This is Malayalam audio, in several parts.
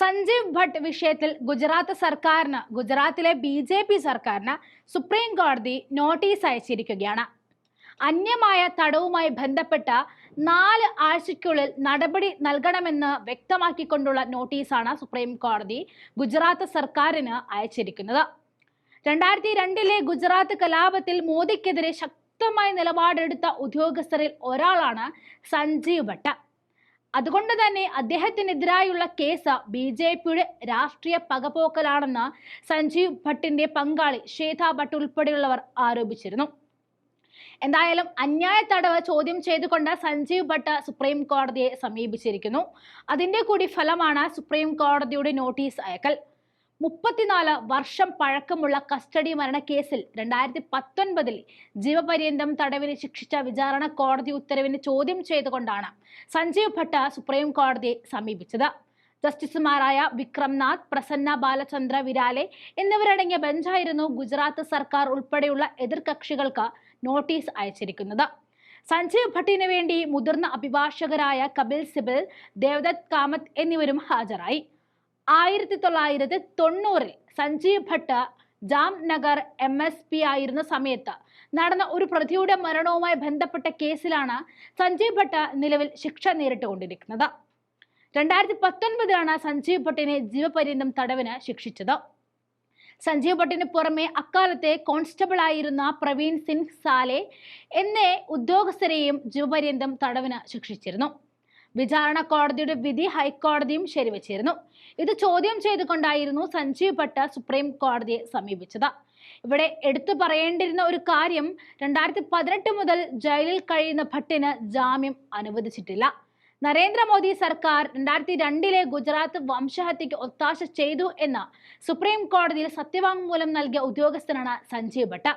സഞ്ജീവ് ഭട്ട് വിഷയത്തിൽ ഗുജറാത്ത് സർക്കാരിന് ഗുജറാത്തിലെ ബി ജെ പി സർക്കാരിന് സുപ്രീം കോടതി നോട്ടീസ് അയച്ചിരിക്കുകയാണ്. അന്യമായ തടവുമായി ബന്ധപ്പെട്ട നാല് ആഴ്ചയ്ക്കുള്ളിൽ നടപടി നൽകണമെന്ന് വ്യക്തമാക്കിക്കൊണ്ടുള്ള നോട്ടീസാണ് സുപ്രീം കോടതി ഗുജറാത്ത് സർക്കാരിന് അയച്ചിരിക്കുന്നത്. രണ്ടായിരത്തി രണ്ടിലെ ഗുജറാത്ത് കലാപത്തിൽ മോദിക്കെതിരെ ശക്തമായ നിലപാടെടുത്ത ഉദ്യോഗസ്ഥരിൽ ഒരാളാണ് സഞ്ജീവ് ഭട്ട്. അതുകൊണ്ട് തന്നെ അദ്ദേഹത്തിനെതിരായുള്ള കേസ് ബി ജെ പിയുടെ രാഷ്ട്രീയ പകപോക്കലാണെന്ന് സഞ്ജീവ് ഭട്ടിന്റെ പങ്കാളി ശ്വേത ഭട്ട് ഉൾപ്പെടെയുള്ളവർ ആരോപിച്ചിരുന്നു. എന്തായാലും അന്യായ തടവ് ചോദ്യം ചെയ്തുകൊണ്ട് സഞ്ജീവ് ഭട്ട് സുപ്രീം കോടതിയെ സമീപിച്ചിരിക്കുന്നു. അതിന്റെ കൂടി ഫലമാണ് സുപ്രീം കോടതിയുടെ നോട്ടീസ് അയക്കൽ. മുപ്പത്തിനാല് വർഷം പഴക്കമുള്ള കസ്റ്റഡി മരണക്കേസിൽ രണ്ടായിരത്തി പത്തൊൻപതിൽ ജീവപര്യന്തം തടവിന് ശിക്ഷിച്ച വിചാരണ കോടതി ഉത്തരവിന് ചോദ്യം ചെയ്തുകൊണ്ടാണ് സഞ്ജീവ് ഭട്ട് സുപ്രീം കോടതിയെ സമീപിച്ചത്. ജസ്റ്റിസുമാരായ വിക്രംനാഥ് പ്രസന്ന ബാലചന്ദ്ര വിരാലെ എന്നിവരടങ്ങിയ ബെഞ്ചായിരുന്നു ഗുജറാത്ത് സർക്കാർ ഉൾപ്പെടെയുള്ള എതിർകക്ഷികൾക്ക് നോട്ടീസ് അയച്ചിരിക്കുന്നത്. സഞ്ജീവ് ഭട്ടിന് വേണ്ടി മുതിർന്ന അഭിഭാഷകരായ കപിൽ സിബിൽ ദേവദത്ത് കാമത്ത് എന്നിവരും ഹാജരായി. ആയിരത്തി തൊള്ളായിരത്തി തൊണ്ണൂറിൽ Sanjiv Bhatt Jamnagar M S P ആയിരുന്ന സമയത്ത് നടന്ന ഒരു പ്രതിയുടെ മരണവുമായി ബന്ധപ്പെട്ട കേസിലാണ് സഞ്ജീവ് ഭട്ട് നിലവിൽ ശിക്ഷ നേരിട്ടുകൊണ്ടിരിക്കുന്നത്. രണ്ടായിരത്തി പത്തൊൻപതിലാണ് സഞ്ജീവ് ഭട്ടിനെ ജീവപര്യന്തം തടവിന് ശിക്ഷിച്ചത്. സഞ്ജീവ് ഭട്ടിന് പുറമെ അക്കാലത്തെ കോൺസ്റ്റബിൾ ആയിരുന്ന പ്രവീൺ സിംഗ് സാലെ എന്നീ ഉദ്യോഗസ്ഥരെയും ജീവപര്യന്തം തടവിന് ശിക്ഷിച്ചിരുന്നു. വിചാരണ കോടതിയുടെ വിധി ഹൈക്കോടതിയും ശരിവച്ചിരുന്നു. ഇത് ചോദ്യം ചെയ്തുകൊണ്ടായിരുന്നു സഞ്ജീവ് ഭട്ട സുപ്രീം കോടതിയെ സമീപിച്ചത്. ഇവിടെ എടുത്തു പറയേണ്ടിരുന്ന ഒരു കാര്യം രണ്ടായിരത്തി പതിനെട്ട് മുതൽ ജയിലിൽ കഴിയുന്ന ഭട്ടിന് ജാമ്യം അനുവദിച്ചിട്ടില്ല. നരേന്ദ്രമോദി സർക്കാർ രണ്ടായിരത്തി രണ്ടിലെ ഗുജറാത്ത് വംശഹത്യക്ക് ഒത്താശ ചെയ്തു എന്ന സുപ്രീം കോടതിയിൽ സത്യവാങ്മൂലം നൽകിയ ഉദ്യോഗസ്ഥനാണ് സഞ്ജീവ് ഭട്ട.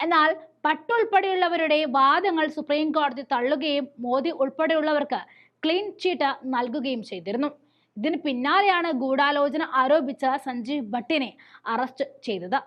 എന്നാൽ ഭട്ട് ഉൾപ്പെടെയുള്ളവരുടെ വാദങ്ങൾ സുപ്രീം കോടതി തള്ളുകയും മോദി ഉൾപ്പെടെയുള്ളവർക്ക് ക്ലീൻ ചീട്ട് നൽകുകയും ചെയ്തിരുന്നു. ഇതിന് പിന്നാലെയാണ് ഗൂഢാലോചന ആരോപിച്ച സഞ്ജീവ് ഭട്ടിനെ അറസ്റ്റ് ചെയ്തത്.